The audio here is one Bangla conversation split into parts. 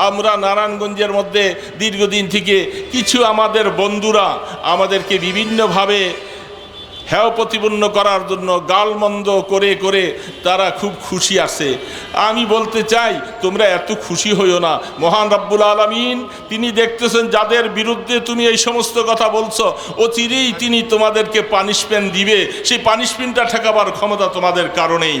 আমরা নারায়ণগঞ্জের মধ্যে দীর্ঘদিন থেকে কিছু আমাদের বন্ধুরা আমাদেরকে বিভিন্নভাবে হেয় প্রতিপন্ন করার জন্য গালমন্দ করে করে তারা খুব খুশি আছে। আমি বলতে চাই, তোমরা এত খুশি হইও না। মহান রব্বুল আলমিন, তিনি দেখতেছেন যাদের বিরুদ্ধে তুমি এই সমস্ত কথা বলছো, অচিরেই তিনি তোমাদেরকে পানিশমেন্ট দিবে। সেই পানিশমেন্টটা ঠেকাবার ক্ষমতা তোমাদের কারণেই।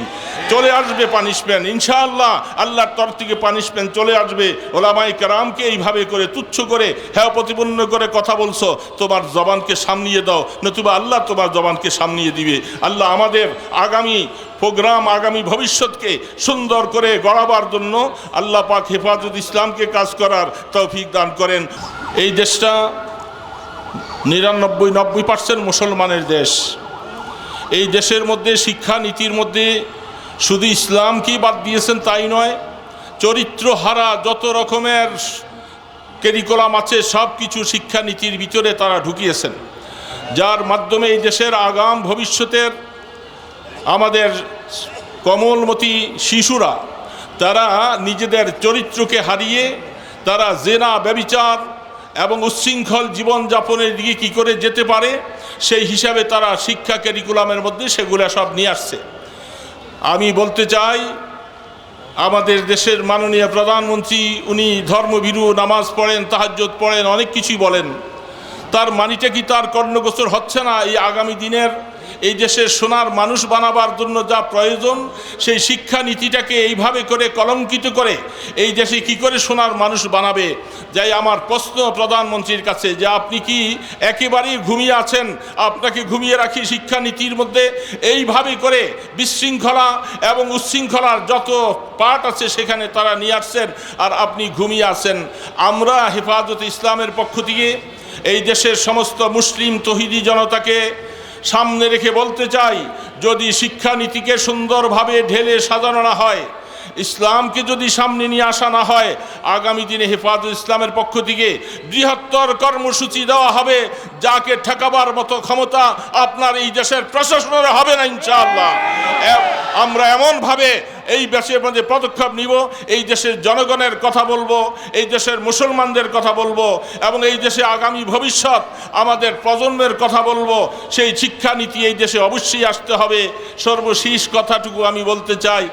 চলে আসবে পানিশমেন্ট ইনশাআল্লাহ আল্লাহর তরফ থেকে পানিশমেন্ট চলে আসবে। ওলামাই কারামকে এইভাবে করে, তুচ্ছ করে হ্যাঁ প্রতিপন্ন করে কথা বলছো, তোমার জবানকে সামনিয়ে দাও, নতুবা আল্লাহ তোমার জবানকে সামনিয়ে দিবে। আল্লাহ আমাদের আগামী প্রোগ্রাম, আগামী ভবিষ্যৎকে সুন্দর করে গড়াবার জন্য আল্লাহ পাক হেফাজত ইসলামকে কাজ করার তৌফিক দান করেন। এই দেশটা নিরানব্বই, নব্বই পার্সেন্ট মুসলমানের দেশ। এই দেশের মধ্যে শিক্ষা নীতির মধ্যে শুধু ইসলামকেই বাদ দিয়েছেন তাই নয় চরিত্র হারা যত রকমের কেরিকুলাম আছে সব কিছু শিক্ষানীতির ভিতরে তারা ঢুকিয়েছেন। যার মাধ্যমে এই দেশের আগাম ভবিষ্যতের আমাদের কমলমতি শিশুরা, তারা নিজেদের চরিত্রকে হারিয়ে, তারা জেনা, ব্যবিচার এবং উচ্ছৃঙ্খল জীবনযাপনের দিকে কী করে যেতে পারে, সেই হিসাবে তারা শিক্ষা ক্যারিকুলামের মধ্যে সেগুলো সব নিয়ে আসছে। আমি বলতে চাই, আমাদের দেশের মাননীয় প্রধানমন্ত্রী, উনি ধর্মভীরু, নামাজ পড়েন তাহাজ্জত পড়েন, অনেক কিছুই বলেন। তার মানিটা কি তার কর্ণগোচর হচ্ছে না? এই আগামী দিনের এই দেশের সোনার মানুষ বানাবার জন্য যা প্রয়োজন, সেই শিক্ষা নীতিটাকে এইভাবে করে কলঙ্কিত করে এই দেশে কি করে সোনার মানুষ বানাবে? যাই আমার প্রশ্ন প্রধানমন্ত্রীর কাছে, যে আপনি কি একেবারেই ঘুমিয়ে আছেন? আপনাকে ঘুমিয়ে রাখি শিক্ষা নীতির মধ্যে। এইভাবে করে বিশৃঙ্খলা এবং উচ্ছৃঙ্খলার যত পার্ট আছে সেখানে তারা নিয়ে আসছেন আর আপনি ঘুমিয়ে আছেন। আমরা হেফাজত ইসলামের পক্ষ থেকে এই দেশের সমস্ত মুসলিম তহিদি জনতাকে সামনে রেখে বলতে চাই, যদি শিক্ষানীতিকে সুন্দরভাবে ঢেলে সাজানো না হয়, ইসলামকে যদি সামনে নিয়ে আসা না হয়, আগামী দিনে হেফাজত ইসলামের পক্ষ থেকে বৃহত্তর কর্মসূচি দেওয়া হবে, যাকে ঠেকাবার মতো ক্ষমতা আপনার এই দেশের প্রশাসনের হবে না ইনশাআল্লাহ। আমরা এমনভাবে এই ব্যাসের মধ্যে পদক্ষেপ নিব, এই দেশের জনগণের কথা বলব, এই দেশের মুসলমানদের কথা বলব, এবং এই দেশে আগামী ভবিষ্যৎ আমাদের প্রজন্মের কথা বলব। সেই শিক্ষানীতি এই দেশে অবশ্যই আসতে হবে। সর্বশেষ কথাটুকু আমি বলতে চাই